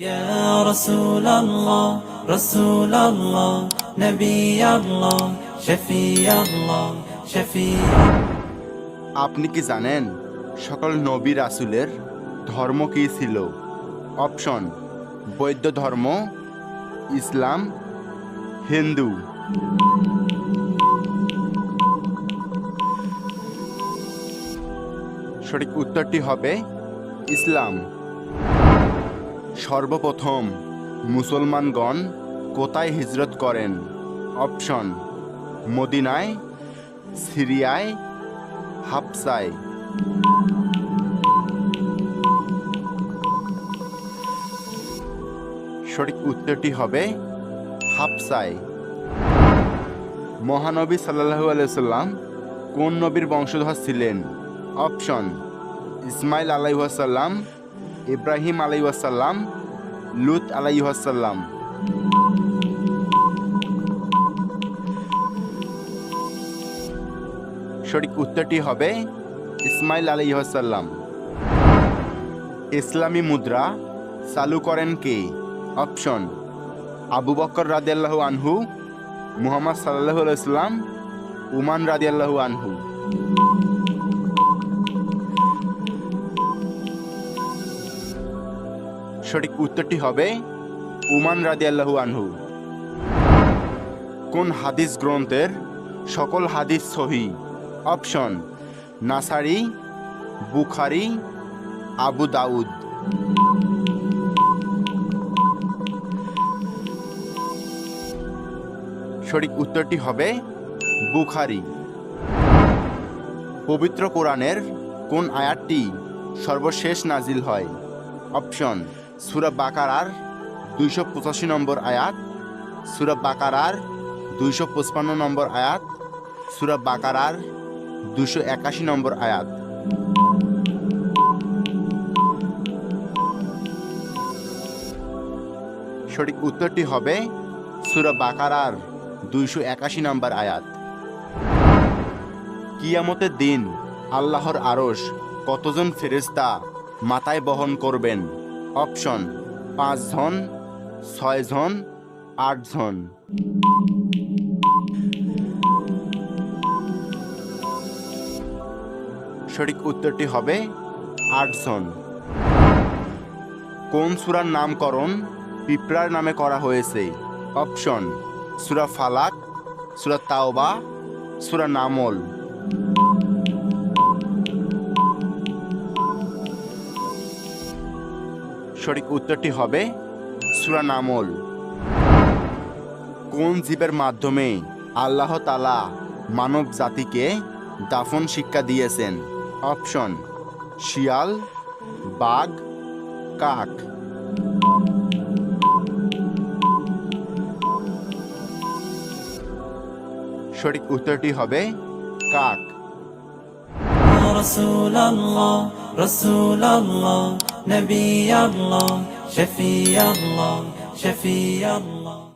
يا رسول الله رسول الله نبي الله شفيع الله شفيع আপনি কি জানেন সকল নবী রাসুলের ধর্ম কী ছিল অপশন বৌদ্ধ ধর্ম ইসলাম হিন্দু সঠিক উত্তরটি হবে ইসলাম সর্বপ্রথম মুসলমানগণ কোথায় হিজরত করেন? অপশন, মদিনায়, সিরিয়ায়, হাফসায়। সঠিক উত্তরটি হবে হাফসায়। মহানবী সাল্লাহু আলাইসাল্লাম কোন নবীর বংশধর ছিলেন? অপশন, ইসমাইল আলাইহাসাল্লাম ইব্রাহিম আলাইহাসাল্লাম লুত আলাইহাসাল্লাম সঠিক উত্তরটি হবে ইসমাইল আলাইহাসাল্লাম ইসলামী মুদ্রা চালু করেন কে? অপশন, আবু বকর রাদিয়াল্লাহু আনহু, মুহাম্মদ সাল্লাহ ইসলাম উমান রাদিয়াল্লাহু আনহু। সঠিক উত্তরটি হবে উমান রাদিয়াল্লাহু আনহু। কোন হাদিস গ্রন্থের সকল হাদিস সহি? Option, Nasai, Bukhari, Abu Dawud. সঠিক উত্তরটি হবে বুখারি। পবিত্র কোরআনের কোন আয়াতটি সর্বশেষ নাজিল হয়? অপশন সুরা বাকারার দুইশো পঁচাশি নম্বর আয়াত, সুরা বাকারার দুইশো পঁচপান্ন নম্বর আয়াত, সুরা বাকারার দুশো একাশি নম্বর আয়াত। সঠিক উত্তরটি হবে সুরা বাকারার দুইশো একাশি নম্বর আয়াত। কিয়ামতের দিন আল্লাহর আরশ কতজন ফেরেস্তা মাথায় বহন করবেন? অপশন পাঁচ জন ছয় জন আট জন সঠিক উত্তরটি হবে আটজন। কোন সুরার নামকরণ পিঁপড়ার নামে করা হয়েছে? অপশন, সুরা ফালাক, সুরা তাওবা, সুরা নামল। সঠিক উত্তরটি হবে সুরানামল। কোন জীবের মাধ্যমে আল্লাহ তালা মানব জাতিকে দাফন শিক্ষা দিয়েছেন? অপশন, শিয়াল, বাঘ, কাক। সঠিক উত্তরটি হবে কাক। রসুল রসুল نبي الله شفيع الله شفيع الله